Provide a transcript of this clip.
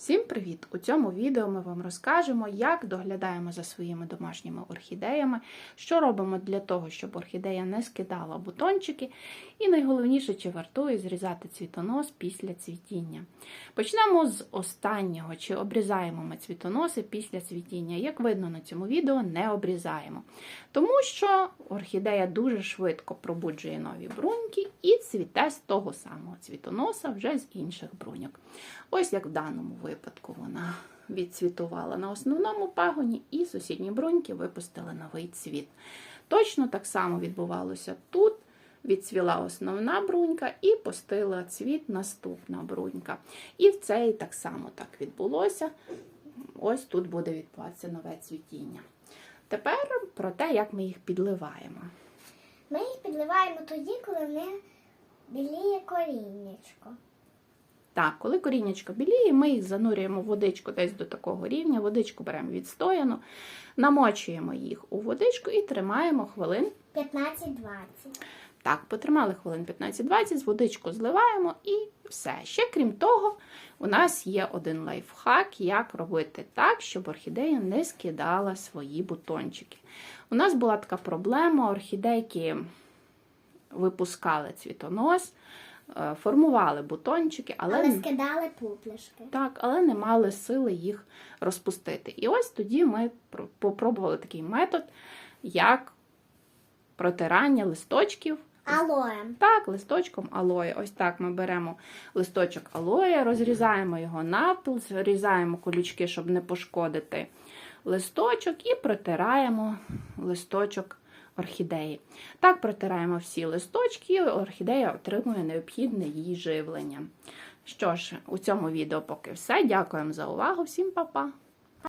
Всім привіт! У цьому відео ми вам розкажемо, як доглядаємо за своїми домашніми орхідеями, що робимо для того, щоб орхідея не скидала бутончики, і найголовніше, чи вартує зрізати цвітонос після цвітіння. Почнемо з останнього, чи обрізаємо ми цвітоноси після цвітіння. Як видно на цьому відео, не обрізаємо. Тому що орхідея дуже швидко пробуджує нові бруньки і цвіте з того самого цвітоноса вже з інших бруньок. Ось як в даному випадку вона відцвітувала на основному пагоні, і сусідні бруньки випустили новий цвіт. Точно так само відбувалося тут. Відцвіла основна брунька і пустила цвіт наступна брунька. І в цей так само так відбулося. Ось тут буде відбуватися нове цвітіння. Тепер про те, як ми їх підливаємо. Ми їх підливаємо тоді, коли не біліє коріннячко. Так, коли коріннячко біліє, ми їх занурюємо в водичку десь до такого рівня, водичку беремо відстояну, намочуємо їх у водичку і тримаємо хвилин. 15-20. Так, потримали хвилин 15-20, з водичку зливаємо і все. Ще крім того, у нас є один лайфхак, як робити так, щоб орхідея не скидала свої бутончики. У нас була така проблема: орхідейки випускали цвітонос, формували бутончики, але, Але скидали пуплішки. так, але не мали сили їх розпустити. І ось тоді ми пр- попробували такий метод, як протирання листочків. Алоем. Так, листочком алоє. Ось так ми беремо листочок алоє, розрізаємо його навпіл, зрізаємо колючки, щоб не пошкодити листочок, і протираємо листочок орхідеї. Так протираємо всі листочки, орхідея отримує необхідне їй живлення. Що ж, у цьому відео поки все. Дякуємо за увагу. Всім па-па!